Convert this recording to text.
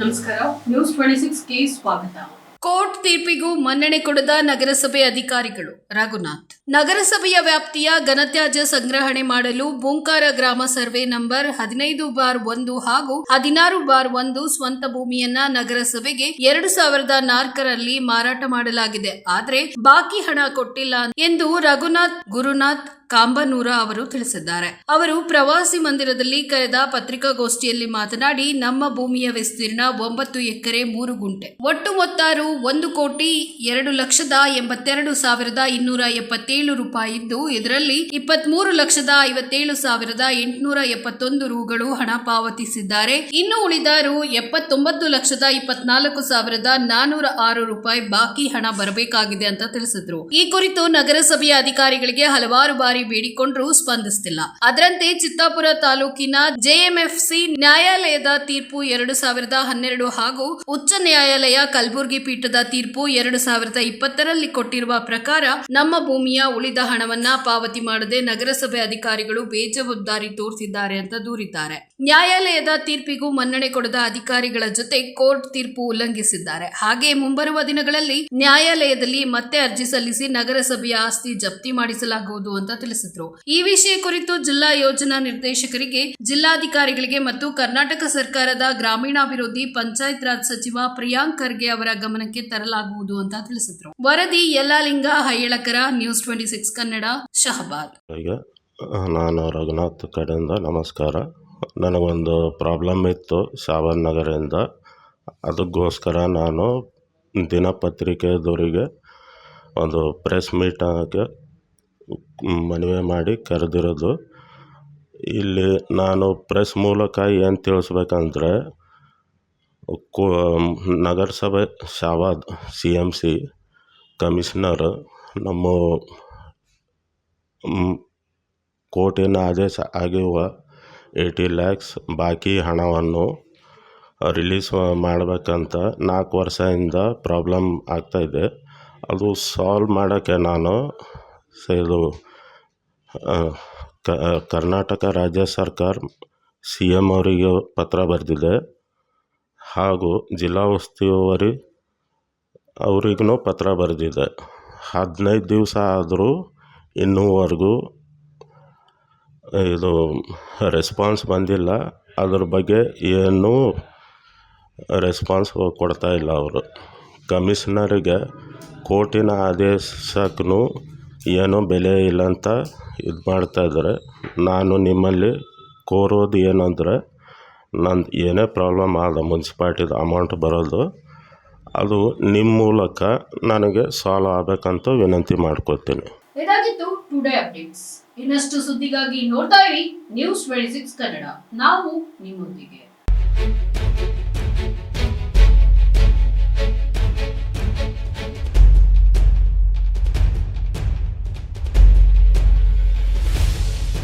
ನಮಸ್ಕಾರ. News twenty ಸಿಕ್ಸ್ಗೆ ಸ್ವಾಗತ. Court ತೀರ್ಪಿಗೂ ಮನ್ನಣೆ ಕೊಡದ ನಗರಸಭೆ ಅಧಿಕಾರಿಗಳು ರಘುನಾಥ್. ನಗರಸಭೆಯ ವ್ಯಾಪ್ತಿಯ ಘನತ್ಯಾಜ್ಯ ಸಂಗ್ರಹಣೆ ಮಾಡಲು ಬೂಂಕಾರ ಗ್ರಾಮ ಸರ್ವೆ ನಂಬರ್ ಹದಿನೈದು ಬಾರ್ ಒಂದು ಹಾಗೂ ಹದಿನಾರು ಬಾರ್ ಒಂದು ಸ್ವಂತ ಭೂಮಿಯನ್ನ ನಗರಸಭೆಗೆ ಎರಡು ಸಾವಿರದ ನಾಲ್ಕರಲ್ಲಿ ಮಾರಾಟ ಮಾಡಲಾಗಿದೆ. ಆದರೆ ಬಾಕಿ ಹಣ ಕೊಟ್ಟಿಲ್ಲ ಎಂದು ರಘುನಾಥ್, ಗುರುನಾಥ್ ಕಾಂಬನೂರ ಅವರು ತಿಳಿಸಿದ್ದಾರೆ. ಅವರು ಪ್ರವಾಸಿ ಮಂದಿರದಲ್ಲಿ ಕರೆದ ಪತ್ರಿಕಾಗೋಷ್ಠಿಯಲ್ಲಿ ಮಾತನಾಡಿ, ನಮ್ಮ ಭೂಮಿಯ ವಿಸ್ತೀರ್ಣ ಒಂಬತ್ತು ಎಕರೆ ಮೂರು ಗುಂಟೆ. ಒಟ್ಟು ಮೊತ್ತಾರು ಒಂದು ಕೋಟಿ ಎರಡು ಲಕ್ಷದ ಎಂಬತ್ತೆರಡು ಸಾವಿರದ ಇನ್ನೂರ ಎಪ್ಪತ್ತೇಳು ರೂಪಾಯಿ ಇದ್ದು, ಇದರಲ್ಲಿ ಇಪ್ಪತ್ಮೂರು ಲಕ್ಷದ ಐವತ್ತೇಳು ಸಾವಿರದ ಎಂಟುನೂರ ಎಪ್ಪತ್ತೊಂದು ರೂಗಳು ಹಣ ಪಾವತಿಸಿದ್ದಾರೆ. ಇನ್ನು ಉಳಿದ ರು ಎಪ್ಪತ್ತೊಂಬತ್ತು ಲಕ್ಷದ ಇಪ್ಪತ್ನಾಲ್ಕು ಸಾವಿರದ ನಾನೂರ ಆರು ರೂಪಾಯಿ ಬಾಕಿ ಹಣ ಬರಬೇಕಾಗಿದೆ ಅಂತ ತಿಳಿಸಿದ್ರು. ಈ ಕುರಿತು ನಗರಸಭೆಯ ಅಧಿಕಾರಿಗಳಿಗೆ ಹಲವಾರು ಬಾರಿ ಬೇಡಿಕೊಂಡ್ರೂ ಸ್ಪಂದಿಸುತ್ತಿಲ್ಲ ಅದರಂತೆ ಚಿತ್ತಾಪುರ ತಾಲೂಕಿನ ಜೆಎಂಎಫ್ಸಿ ನ್ಯಾಯಾಲಯದ ತೀರ್ಪು ಎರಡು ಸಾವಿರದ ಹನ್ನೆರಡು ಹಾಗೂ ಉಚ್ಚ ನ್ಯಾಯಾಲಯ ಕಲಬುರಗಿ ಪೀಠದ ತೀರ್ಪು ಎರಡು ಸಾವಿರದ ಇಪ್ಪತ್ತರಲ್ಲಿ ಕೊಟ್ಟಿರುವ ಪ್ರಕಾರ ನಮ್ಮ ಭೂಮಿಯ ಉಳಿದ ಹಣವನ್ನ ಪಾವತಿ ಮಾಡದೆ ನಗರಸಭೆ ಅಧಿಕಾರಿಗಳು ಬೇಜವಾಬ್ದಾರಿ ತೋರಿಸಿದ್ದಾರೆ ಅಂತ ದೂರಿದ್ದಾರೆ. ನ್ಯಾಯಾಲಯದ ತೀರ್ಪಿಗೂ ಮನ್ನಣೆ ಕೊಡದ ಅಧಿಕಾರಿಗಳ ಜೊತೆ ಕೋರ್ಟ್ ತೀರ್ಪು ಉಲ್ಲಂಘಿಸಿದ್ದಾರೆ. ಹಾಗೆ ಮುಂಬರುವ ದಿನಗಳಲ್ಲಿ ನ್ಯಾಯಾಲಯದಲ್ಲಿ ಮತ್ತೆ ಅರ್ಜಿ ಸಲ್ಲಿಸಿ ನಗರಸಭೆಯ ಆಸ್ತಿ ಜಪ್ತಿ ಮಾಡಿಸಲಾಗುವುದು ಅಂತ ತಿಳಿಸಿದ್ರು. ಈ ವಿಷಯ ಕುರಿತು ಜಿಲ್ಲಾ ಯೋಜನಾ ನಿರ್ದೇಶಕರಿಗೆ, ಜಿಲ್ಲಾಧಿಕಾರಿಗಳಿಗೆ ಮತ್ತು ಕರ್ನಾಟಕ ಸರ್ಕಾರದ ಗ್ರಾಮೀಣಾಭಿವೃದ್ಧಿ ಪಂಚಾಯತ್ ರಾಜ್ ಸಚಿವ ಪ್ರಿಯಾಂಕ್ ಖರ್ಗೆ ಅವರ ಗಮನಕ್ಕೆ ತರಲಾಗುವುದು ಅಂತ ತಿಳಿಸಿದ್ರು. ವರದಿ Yallalinga Haiyalakar, news twenty six Kannada, Shahabad. ನಾನು ರಘುನಾಥ್ ಕಡೆಯಿಂದ ನಮಸ್ಕಾರ. ನನಗೊಂದು ಪ್ರಾಬ್ಲಮ್ ಇತ್ತು ಶಾವನ್ ನಗರದಿಂದ ಅದಕ್ಕೋಸ್ಕರ ನಾನು ದಿನಪತ್ರಿಕೆದವರಿಗೆ ಒಂದು ಪ್ರೆಸ್ ಮೀಟಾಗೆ ಮನವಿ ಮಾಡಿ ಕರೆದಿರೋದು. ಇಲ್ಲಿ ನಾನು ಪ್ರೆಸ್ ಮೂಲಕ ಏನು ತಿಳಿಸ್ಬೇಕಂದ್ರೆ, ಕೋ, ನಗರಸಭೆ Shahabad C M C commissioner ನಮ್ಮ ಕೋರ್ಟಿನ ಆದೇಶ ಆಗಿರುವ ಏಯ್ಟಿ ಲ್ಯಾಕ್ಸ್ ಬಾಕಿ ಹಣವನ್ನು ರಿಲೀಸ್ ಮಾಡಬೇಕಂತ ನಾಲ್ಕು ವರ್ಷದಿಂದ ಪ್ರಾಬ್ಲಮ್ ಆಗ್ತಾಯಿದೆ ಅದು ಸಾಲ್ವ್ ಮಾಡೋಕ್ಕೆ ನಾನು ಸ ಕರ್ನಾಟಕ ರಾಜ್ಯ ಸರ್ಕಾರ ಸಿ ಎಂ ಅವರಿಗೆ ಪತ್ರ ಬರೆದಿದೆ. ಹಾಗೂ ಜಿಲ್ಲಾ ಉಸ್ತುವಾರಿ ಅವರಿಗೂ ಪತ್ರ ಬರೆದಿದೆ. ಹದಿನೈದು ದಿವಸ ಆದರೂ ಇನ್ನೂವರೆಗೂ ಇದು ರೆಸ್ಪಾನ್ಸ್ ಬಂದಿಲ್ಲ. ಅದ್ರ ಬಗ್ಗೆ ಏನೂ ರೆಸ್ಪಾನ್ಸ್ ಕೊಡ್ತಾ ಇಲ್ಲ ಅವರು. ಕಮಿಷನರಿಗೆ ಕೋರ್ಟಿನ ಆದೇಶಕ್ಕೂ ಏನೂ ಬೆಲೆ ಇಲ್ಲ ಅಂತ ಇದು ಮಾಡ್ತಾಯಿದ್ದಾರೆ ನಾನು ನಿಮ್ಮಲ್ಲಿ ಕೋರೋದು ಏನಂದರೆ, ನಂದು ಏನೇ ಪ್ರಾಬ್ಲಮ್ ಆದ ಮುನ್ಸಿಪಾಲ್ಟಿದು ಅಮೌಂಟ್ ಬರೋದು, ಅದು ನಿಮ್ಮ ಮೂಲಕ ನನಗೆ ಸಾಲ್ವ್ ಆಗಬೇಕಂತ ವಿನಂತಿ ಮಾಡ್ಕೊತೀನಿ. ಇದಾಗಿತ್ತು ಟುಡೇ ಅಪ್ಡೇಟ್ಸ್ ಇನ್ನಷ್ಟು ಸುದ್ದಿಗಾಗಿ ನೋಡ್ತಾ ಇರಿ ನ್ಯೂಸ್ ಟ್ವೆಂಟಿ ಸಿಕ್ಸ್ ಕನ್ನಡ ನಾವು ನಿಮ್ಮೊಂದಿಗೆ.